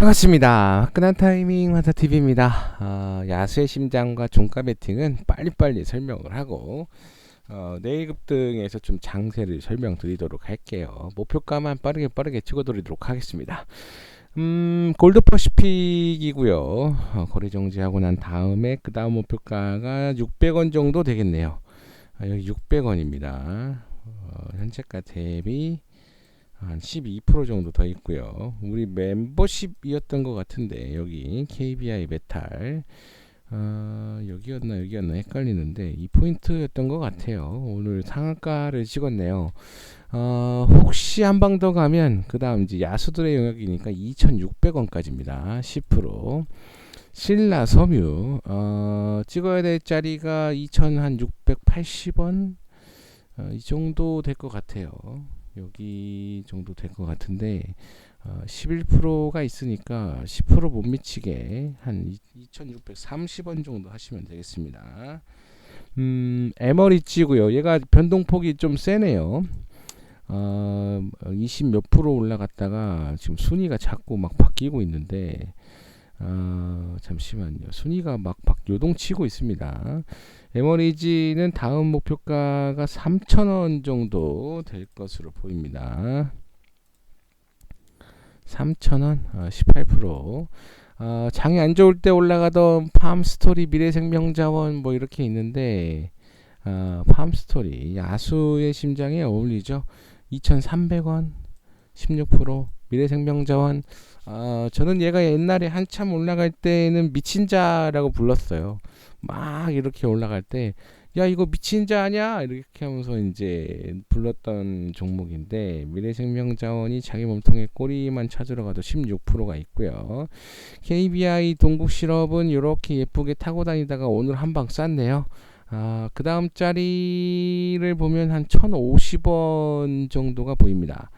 반갑습니다. 화끈한 타이밍 화타TV입니다. 어, 야수의 심장과 종가 배팅은 빨리빨리 설명을 하고 어, 내일급 등에서 좀 장세를 설명드리도록 할게요. 목표가만 빠르게 빠르게 찍어드리도록 하겠습니다. 음, 골드퍼시픽이고요. 어, 거래 정지하고 난 다음에 그 다음 목표가가 600원 정도 되겠네요. 아, 여기 600원입니다. 어, 현재가 대비 한 12% 정도 더 있고요. 우리 멤버십이었던 것 같은데 여기 KBI 메탈 어, 여기였나 여기였나 헷갈리는데 이 포인트였던 것 같아요. 오늘 상한가를 찍었네요. 어, 혹시 한 방 더 가면 그 다음 이제 야수들의 영역이니까 2,600원까지입니다. 10% 신라 섬유 어, 찍어야 될 자리가 2,680원 어, 이 정도 될 것 같아요. 여기 정도 될 것 같은데 어, 11%가 있으니까 10%못 미치게 한 2,630원 정도 하시면 되겠습니다. 음, 에머리치고요. 얘가 변동폭이 좀 세네요. 어, 20 몇 프로 올라갔다가 지금 순위가 자꾸 막 바뀌고 있는데 어, 잠시만요. 순위가 막, 막 요동치고 있습니다. 에머리지는 다음 목표가가 3,000원 정도 될 것으로 보입니다. 3,000원, 어, 18%. 어, 장이 안 좋을 때 올라가던 팜스토리, 미래생명자원 뭐 이렇게 있는데 어, 팜스토리, 야수의 심장에 어울리죠. 2,300원, 16%. 미래생명자원 어, 저는 얘가 옛날에 한참 올라갈 때는 미친 자라고 불렀어요. 막 이렇게 올라갈 때, 야, 이거 미친 자 아니야? 이렇게 하면서 이제 불렀던 종목인데, 미래생명자원이 자기 몸통에 꼬리만 찾으러 가도 16%가 있고요. KBI 동국실업은 이렇게 예쁘게 타고 다니다가 오늘 한 방 쌌네요. 아, 그 다음 자리를 보면 한 1,050원 정도가 보입니다.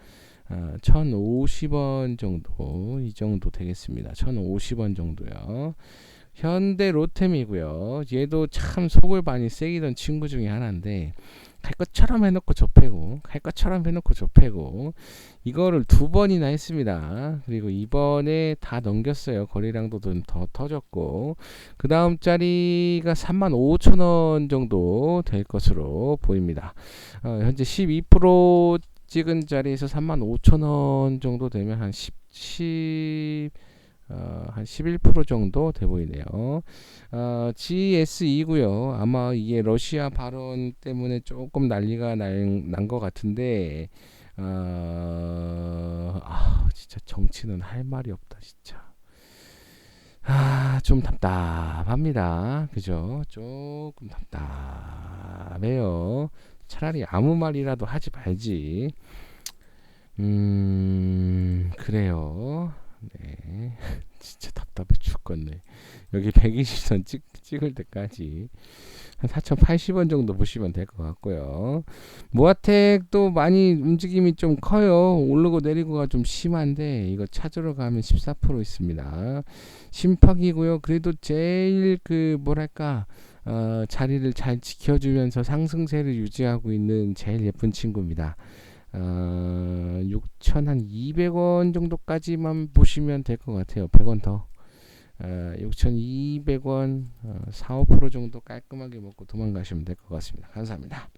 어, 1,050원 정도 이 정도 되겠습니다. 1,050원 정도요. 현대 로템이고요. 얘도 참 속을 많이 새기던 친구 중에 하나인데 갈 것처럼 해놓고 접해고 갈 것처럼 해놓고 접해고 이거를 두 번이나 했습니다. 그리고 이번에 다 넘겼어요. 거래량도 좀 더 터졌고 그 다음 자리가 3만 5천 원 정도 될 것으로 보입니다. 어, 현재 12% 찍은 자리에서 3만 5천 원 정도 되면 한 10, 10 어, 한11% 정도 돼 보이네요. 어, GSE고요. 아마 이게 러시아 발언 때문에 조금 난리가 난 것 같은데 어, 아, 진짜 정치는 할 말이 없다, 진짜. 아, 좀 답답합니다. 그죠? 조금 답답해요. 차라리 아무 말이라도 하지 말지. 음, 그래요. 네. 진짜 답답해 죽겠네. 여기 120선 찍, 찍을 때까지 한 4,080원 정도 보시면 될 것 같고요. 모아텍도 많이 움직임이 좀 커요. 오르고 내리고가 좀 심한데 이거 찾으러 가면 14% 있습니다. 심팍이고요. 그래도 제일 그 뭐랄까 어, 자리를 잘 지켜주면서 상승세를 유지하고 있는 제일 예쁜 친구입니다. 어, 6,200원 정도까지만 보시면 될 것 같아요. 100원 더. 어, 6,200원 어, 4, 5% 정도 깔끔하게 먹고 도망가시면 될 것 같습니다. 감사합니다.